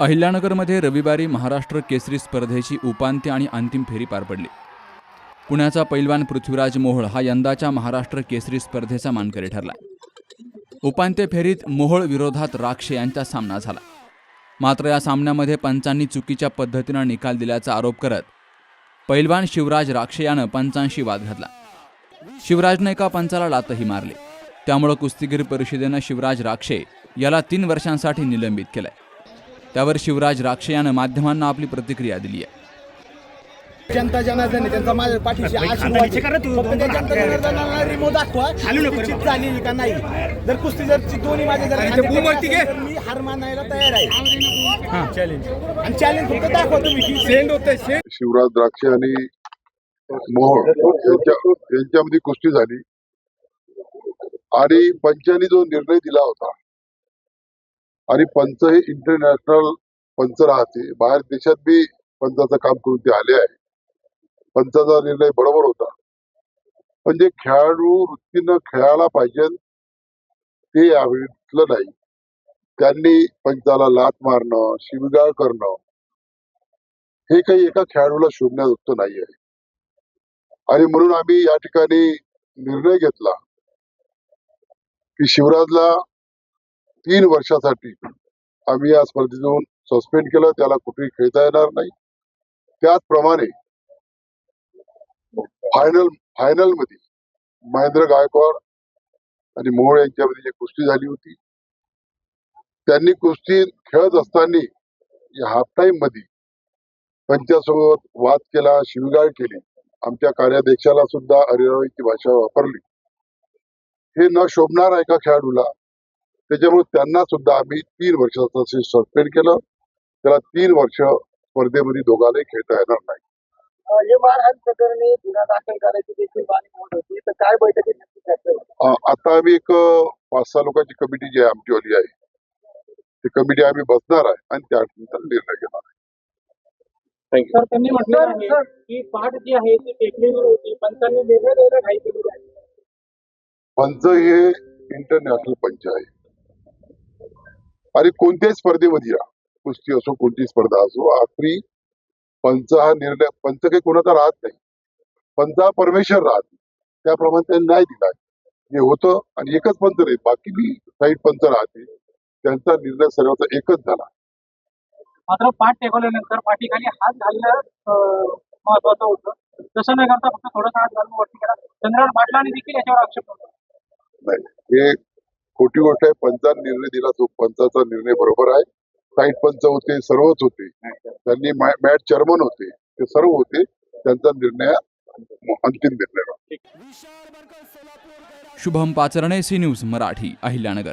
अहिल्यानगरमध्ये रविवारी महाराष्ट्र केसरी स्पर्धेची उपांत्य आणि अंतिम फेरी पार पडली. पुण्याचा पैलवान पृथ्वीराज मोहोळ हा यंदाच्या महाराष्ट्र केसरी स्पर्धेचा मानकरी ठरला. उपांत्य फेरीत मोहोळ विरोधात राक्षे यांचा सामना झाला. मात्र या सामन्यामध्ये पंचांनी चुकीच्या पद्धतीनं निकाल दिल्याचा आरोप करत पैलवान शिवराज राक्षे यानं पंचांशी वाद घातला. शिवराजनं एका पंचाला लातही मारली. त्यामुळं कुस्तीगीर परिषदेनं शिवराज राक्षे याला तीन वर्षांसाठी निलंबित केलंय. त्यावर शिवराज राक्षे यानं माध्यमांना आपली प्रतिक्रिया दिली आहे. जनता जनार्दन त्यांचा माझ्या पाठीशी आशीर्वाद जनता जनार्दनाला रिमोट दाखवा. की चीट झाली का नाही? जर कुस्ती जर दोन्ही माझे जर मी हार मानायला तयार आहे. चॅलेंज आणि चॅलेंज फक्त दाखवा तुम्ही सेंड होते सेंड शिवराज द्राक्षे आणि मोहोळ यांच्या यांच्यामध्ये कुस्ती झाली. आणि पंचांनी जो निर्णय दिला होता आणि पंच हे इंटरनॅशनल पंच राहते. बाहेर देशात बी पंचाचं काम करून ते आले आहे. पंचाचा निर्णय बरोबर होता. पण जे खेळाडू वृत्तीनं खेळायला पाहिजे ते आवडलं नाही. त्यांनी पंचाला लात मारणं शिवगाळ करणं हे काही एका खेळाडूला शोभण्याजोगतं नाही आहे. आणि म्हणून आम्ही या ठिकाणी निर्णय घेतला की शिवराजला तीन वर्षासाठी आम्ही या स्पर्धेतून सस्पेंड केलं. त्याला कुठेही खेळता येणार नाही. त्याचप्रमाणे फायनल फायनलमध्ये महेंद्र गायकवाड आणि मोहोळ यांच्यामध्ये जी कुस्ती झाली होती त्यांनी कुस्ती खेळत असताना या हाफ टाइममध्ये त्यांच्यासोबत वाद केला शिवगाळ केली. आमच्या कार्याध्यक्षाला सुद्धा अरेरावीची भाषा वापरली. हे न शोभणार आहे का खेळाडूला त्याच्यामुळे त्यांना सुद्धा आम्ही तीन वर्षाचं सस्पेंड केलं. त्याला तीन वर्ष स्पर्धेमध्ये दोघांनाही खेळता येणार नाही. आता आम्ही एक पाच सहा लोकांची कमिटी जी आहे आमचीवाली आहे. ती कमिटी आम्ही बसणार आहे आणि त्यानंतर निर्णय घेणार आहे. सर त्यांनी म्हटलं आहे की पाठ जी आहे ती टेकलेली होती पंचांनी घाई केलेली आहे पंच हे इंटरनॅशनल पंच आहे. आणि कोणत्याही स्पर्धेमध्ये या. कुस्ती असो कोणती स्पर्धा असो आखरी पंच हा निर्णय पंच काही कोणाचा राहत नाही. पंच हा परमेश्वर राहत त्याप्रमाणे त्यांनी न्याय दिला हे होतं आणि एकच पंच नाही बाकी बी साईड पंच राहते. त्यांचा निर्णय सर्वांचा एकच झाला. मात्र पाठ टेकवल्यानंतर पाठीखाली हात घालणं महत्वाचं होतं. तसं न करता फक्त थोडासा हात घालून वरती केला चंद्रकांत पाटलांनी देखील याच्यावर आक्षेप होता. नाही हे खोटी गोष्ट आहे. पंचाने निर्णय दिला तो पंचाचा निर्णय बरोबर आहे. साईड पंच होते सर्वच होते. त्यांनी मा- मॅच चेअरमन होते. ते सर्व होते. त्यांचा निर्णय अंतिम निर्णय. Shubham Pacharne C news Marathi Ahilyanagar.